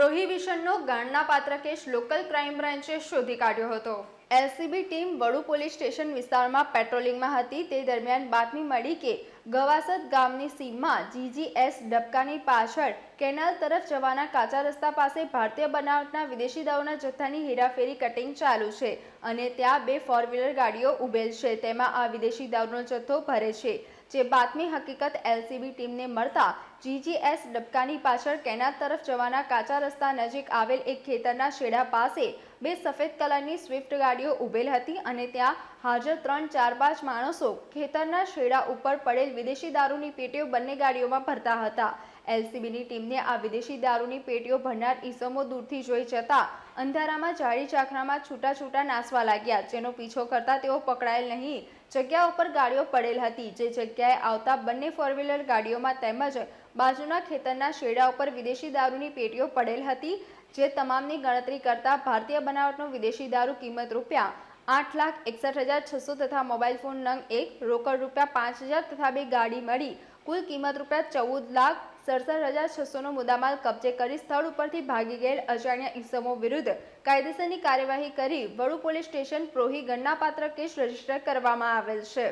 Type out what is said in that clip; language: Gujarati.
પ્રોહિબિશનનો ગાણના પાત્ર કેસ લોકલ ક્રાઇમ બ્રાન્ચે શોધી કાઢ્યો હતો. LCB team Vadu police station વિસ્તારમાં પેટ્રોલિંગમાં હતી. તે દરમિયાન બાતમી મળી કે ગવાસદ ગામની સીમમાં જીજીએસ ડબકાની પાછળ કેનાલ તરફ જવાના કાચા રસ્તા પાસે ભારતીય બનાવટના વિદેશી દારૂના જથ્થાની હેરાફેરી કટિંગ ચાલુ છે અને ત્યાં બે ફોર વ્હીલર ગાડીઓ ઉભેલ છે. તેમાં આ વિદેશી દારૂનો જથ્થો ભરે છે. જે બાતમી હકીકત એલસીબી ટીમને મળતા જીજીએસ ડબકાની પાછળ કેનાલ તરફ જવાના કાચા રસ્તા નજીક આવેલ એક ખેતરના શેડા પાસે બે સફેદ કલરની સ્વિફ્ટ ગાડીઓ ઉભેલ હતી અને ત્યાં હાજર ત્રણ, ચાર, પાંચ માણસો ખેતરના શેડા ઉપર પડેલ વિદેશી દારૂની પેટીઓ બંને ગાડીઓમાં ભરતા હતા. એલસીબીની ટીમને આ વિદેશી દારૂની પેટીઓ ભરનાર ઈસમો દૂરથી જોઈ જતા અંધારામાં જાળી ચાખરામાં છૂટા છૂટા નાસવા લાગ્યા. જેનો પીછો કરતા તેઓ પકડાયેલ નહીં. જગ્યા ઉપર ગાડીઓ પડેલ હતી. જે જગ્યાએ આવતા બંને ફોર વ્હીલર ગાડીઓમાં તેમજ બાજુના ખેતરના શેડા ઉપર વિદેશી દારૂની પેટીઓ પડેલ હતી. જે તમામની ગણતરી કરતા ભારતીય બનાવટનો વિદેશી દારૂ કિંમત રૂપિયા આઠ લાખ એકસઠ હજાર છસો તથા મોબાઈલ ફોન નંગ એક, રોકડ રૂપિયા પાંચ હજાર તથા બે ગાડી મળી. કુલ કિંમત રૂપિયા ચૌદ લાખ સડસઠ હજાર છસોનો મુદ્દામાલ કબજે કરી સ્થળ ઉપરથી ભાગી ગયેલ અજાણ્યા ઈસમો વિરુદ્ધ કાયદેસરની કાર્યવાહી કરી વડુ પોલીસ સ્ટેશન પ્રોહી ગણનાપાત્ર કેસ રજિસ્ટર કરવામાં આવેલ છે.